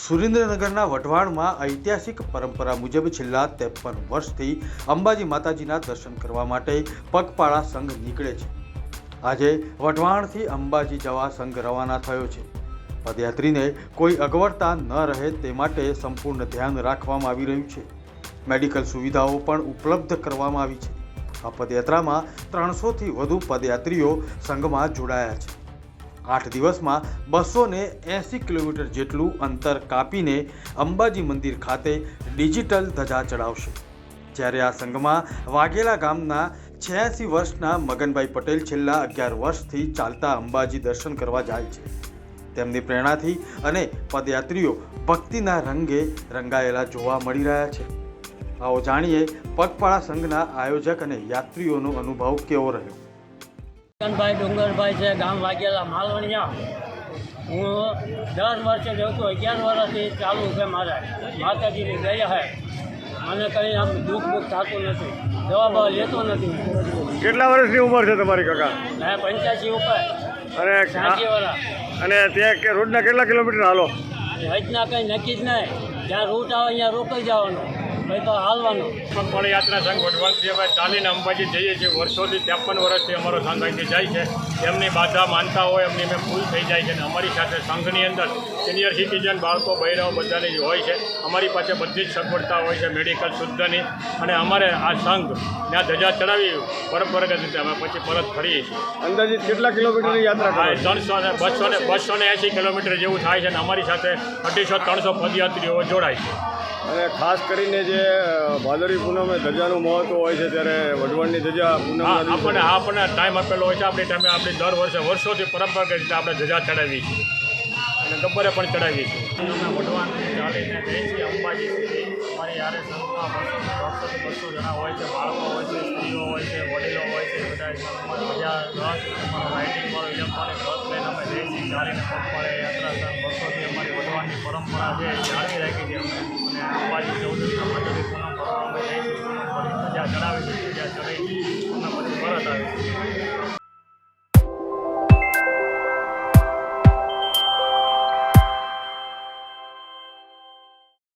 સુરેન્દ્રનગરના વઢવાણમાં ઐતિહાસિક પરંપરા મુજબ છેલ્લા ત્રેપન વર્ષથી અંબાજી માતાજીના દર્શન કરવા માટે પગપાળા સંઘ નીકળે છે. આજે વઢવાણથી અંબાજી જવા સંઘ રવાના થયો છે. પદયાત્રીને કોઈ અગવડતા ન રહે તે માટે સંપૂર્ણ ધ્યાન રાખવામાં આવી રહ્યું છે. મેડિકલ સુવિધાઓ પણ ઉપલબ્ધ કરવામાં આવી છે. આ પદયાત્રામાં ત્રણસોથી વધુ પદયાત્રીઓ સંઘમાં જોડાયા છે. આઠ દિવસમાં બસો ને એંસી કિલોમીટર જેટલું અંતર કાપીને અંબાજી મંદિર ખાતે ડિજિટલ ધજા ચડાવશે. જ્યારે આ સંઘમાં વાઘેલા ગામના છ્યાસી વર્ષના મગનભાઈ પટેલ છેલ્લા અગિયાર વર્ષથી ચાલતા અંબાજી દર્શન કરવા જાય છે. તેમની પ્રેરણાથી અને પદયાત્રીઓ ભક્તિના રંગે રંગાયેલા જોવા મળી રહ્યા છે. આવો જાણીએ પગપાળા સંઘના આયોજક અને યાત્રીઓનો અનુભવ કેવો રહ્યો? કંદભાઈ ડુંગરભાઈ છે ગામ વાઘેલા માલવણિયા. હું દર વર્ષે જઉં છું અગિયાર વર્ષથી ચાલુ છે મારે. માતાજીની દયા હે. મને કંઈ આમ દુઃખ દુઃખ થતું નથી. દવા બવા લેતો નથી. કેટલા વર્ષની ઉંમર છે તમારી કાકા? હે પંચ્યાસી ઉપર. અને વર્ષ અને ત્યાં રોડના કેટલા કિલોમીટર હાલો? હજના કંઈ નક્કી જ નહીં. જ્યાં રૂટ આવે અહીંયા રોકાઈ જવાનું. પછી તો હાલવાનું. સંઘ વઢવાણથી અમે ચાલીને અંબાજી જઈએ છીએ. વર્ષોથી ત્રેપન વર્ષથી અમારો સંઘ અહીંથી જાય છે. એમની બાધા માનતા હોય એમની મેં ફૂલ થઈ જાય છે. અને અમારી સાથે સંઘની અંદર સિનિયર સિટીઝન બાળકો બહેરાઓ બધાની હોય છે. અમારી પાસે બધી જ સગવડતા હોય છે મેડિકલ શુદ્ધની. અને અમારે આ સંઘ ત્યાં ધજા ચડાવી પરંપરાગત રીતે અમે પછી પરત ફરીએ છીએ. અંદાજિત કેટલા કિલોમીટરની યાત્રા થાય ત્રણસો ને બસો ને બસો ને એંસી કિલોમીટર જેવું થાય છે. અને અમારી સાથે અઢીસો ત્રણસો પદયાત્રીઓ જોડાય છે. અને ખાસ કરીને જે અ, ભાદરવી પૂનમે ધજાનું મહત્વ હોય છે ત્યારે વઢવાણની ધજા પૂનમ આપણને આપણને ટાઈમ આપેલો હોય છે. આપણી ટાઈમે આપણે દર વર્ષે વર્ષોથી પરંપરાગત રીતે આપણે ધજા ચડાવીએ છીએ. અને ગબ્બરે પણ ચડાવીએ છીએ. અમે વઢવાણથી ચાલીને જઈએ છીએ અંબાજી સુધી અમારી યારે સંસ્થા બસો બસો જણા હોય છે. બાળકો હોય છે સ્ત્રીઓ હોય છે વડીલો હોય છે બધા રથ અમારો રાઇડિંગવાળો ઇલેક્ટ્રોનિક રસ લઈને અમે જઈએ છીએ ચાલીને પગપાળે યાત્રા વર્ષોથી અમારી વઢવાણની પરંપરા છે. જાળવી રાખી છે અમે Sorry.